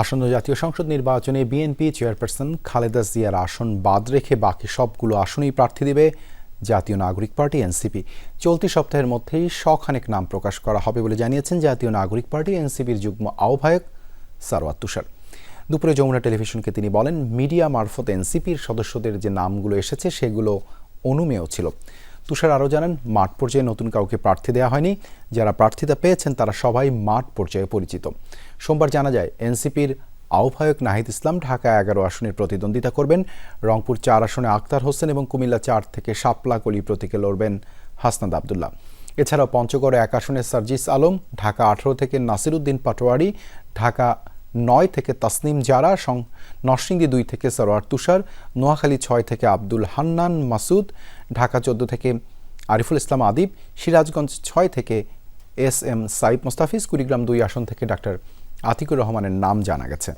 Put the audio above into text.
আসন্ন জাতীয় সংসদ নির্বাচনে বিএনপি চেয়ারপারসন খালেদা জিয়ার আসন বাদ রেখে বাকি সবগুলো আসনেই প্রার্থী দেবে জাতীয় নাগরিক পার্টি এনসিপি। চলতি সপ্তাহের মধ্যেই শখানেক নাম প্রকাশ করা হবে বলে জানিয়েছেন জাতীয় নাগরিক পার্টি এনসিপির যুগ্ম আহ্বায়ক সারওয়াত তুষার। দুপুরে যমুনা টেলিভিশনকে তিনি বলেন, মিডিয়া মারফত এনসিপির সদস্যদের যে নামগুলো এসেছে সেগুলো অনুমেয় ছিল। তুষার আরও জানান, মাঠ পর্যায়ে নতুন কাউকে প্রার্থী দেওয়া হয়নি। যারা প্রার্থিতা পেয়েছেন, তারা সবাই মাঠ পর্যায়ে পরিচিত। সোমবার জানা যায়, এনসিপির আহ্বায়ক নাহিদ ইসলাম ঢাকা এগারো আসনে প্রতিদ্বন্দ্বিতা করবেন। রংপুর চার আসনে আক্তার হোসেন এবং কুমিল্লা চার থেকে শাপলা কলি প্রতীকে লড়বেন হাসনাদ আবদুল্লাহ। এছাড়াও পঞ্চগড় এক আসনে সার্জিস আলম, ঢাকা আঠারো থেকে নাসিরুদ্দিন পাটোয়ারি, ঢাকা নয় থেকে তাসনিম জারা, সং নরসিংদী দুই থেকে সরোয়ার তুষার, নোয়াখালী ছয় থেকে আব্দুল হান্নান মাসুদ, ঢাকা চোদ্দ থেকে আরিফুল ইসলাম আদিব, সিরাজগঞ্জ ছয় থেকে এস এম সাইদ মোস্তাফিজ, কুড়িগ্রাম দুই আসন থেকে ডাক্তার আতিকুর রহমানের নাম জানা গেছে।